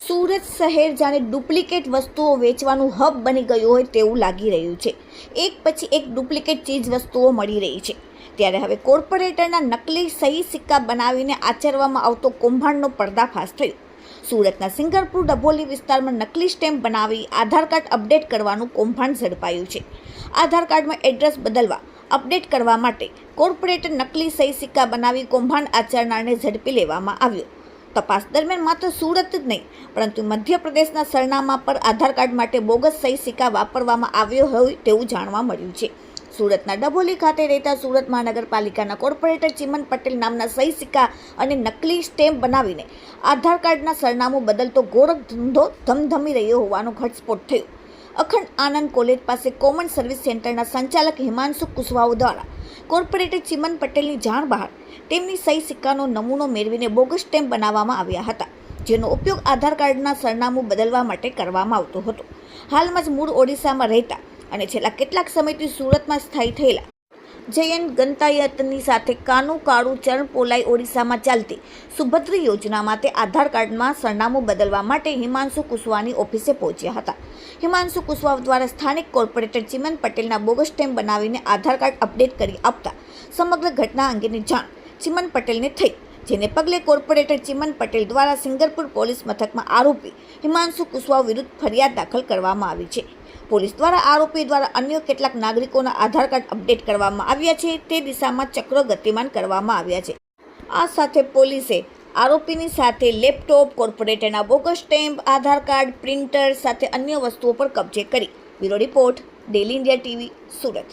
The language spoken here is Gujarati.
સુરત શહેર જાણે ડુપ્લિકેટ વસ્તુઓ વેચવાનું હબ બની ગયું હોય તેવું લાગી રહ્યું છે. એક પછી એક ડુપ્લિકેટ ચીજ વસ્તુઓ મળી રહી છે. ત્યારે હવે કોર્પોરેટરના નકલી સહી સિક્કા બનાવીને આચરવામાં આવતો કૌભાંડનો પર્દાફાશ થયો. સુરતના સિંગરપુર ડભોલી વિસ્તારમાં નકલી સ્ટેમ્પ બનાવી આધાર કાર્ડ અપડેટ કરવાનું કૌભાંડ ઝડપાયું છે. આધાર કાર્ડમાં એડ્રેસ બદલવા અપડેટ કરવા માટે કોર્પોરેટર નકલી સહી સિક્કા બનાવી કૌભાંડ આચરનારને ઝડપી લેવામાં આવ્યો. તપાસ દરમિયાન માત્ર સુરત જ નહીં, પરંતુ મધ્યપ્રદેશના સરનામા પર આધાર કાર્ડ માટે બોગસ સહી સિક્કા વાપરવામાં આવ્યો હોય તેવું જાણવા મળ્યું છે. સુરતના ડભોલી ખાતે રહેતા સુરત મહાનગરપાલિકાના કોર્પોરેટર ચિમન પટેલ નામના સહી સિક્કા અને નકલી સ્ટેમ્પ બનાવીને આધાર કાર્ડના સરનામું બદલતો ગોરખ ધંધો ધમધમી રહ્યો હોવાનો ઘટસ્ફોટ થયો. અખંડ આનંદ કોલેજ પાસે કોમન સર્વિસ સેન્ટરના સંચાલક હિમાંશુ કુશવાઓ દ્વારા કોર્પોરેટર ચિમન પટેલની જાણ બહાર તેમની સહી સિક્કાનો નમૂનો મેળવીને બોગસ સ્ટેમ્પ બનાવવામાં આવ્યા હતા, જેનો ઉપયોગ આધાર કાર્ડના સરનામું બદલવા માટે કરવામાં આવતો હતો. હાલમાં જ મૂળ ઓડિશામાં રહેતા અને છેલ્લા કેટલાક સમયથી સુરતમાં સ્થાયી થયેલા જયંત ગંતાયતની સાથે કાનુ કાળુ ચરણ પોલાઈ ઓડિશામાં ચાલતી સુભદ્ર યોજના માટે આધાર કાર્ડમાં સરનામું બદલવા માટે હિમાંશુ કુશવાની ઓફિસે પહોંચ્યા હતા. હિમાંશુ કુશવાહ દ્વારા સ્થાનિક કોર્પોરેટર ચિમન પટેલના બોગસ સ્ટેમ્પ બનાવીને આધાર કાર્ડ અપડેટ કરી આપતા સમગ્ર ઘટના અંગેની જાણ ચિમન પટેલને થઈ, જેને પગલે કોર્પોરેટર ચિમન પટેલ દ્વારા સિંગરપુર પોલીસ મથકમાં આરોપી હિમાંશુ કુશવાહ વિરુદ્ધ ફરિયાદ દાખલ કરવામાં આવી છે. પોલીસ દ્વારા આરોપી દ્વારા અન્ય કેટલાક નાગરિકોના આધાર કાર્ડ અપડેટ કરવામાં આવ્યા છે, તે દિશામાં ચક્રો ગતિમાન કરવામાં આવ્યા છે. આ સાથે પોલીસે આરોપીની સાથે laptop કોર્પોરેટરના bogus stamp, Aadhaar card, printer સાથે અન્ય વસ્તુઓ પર કબજે કરી. Bureau report, daily India TV, Surat.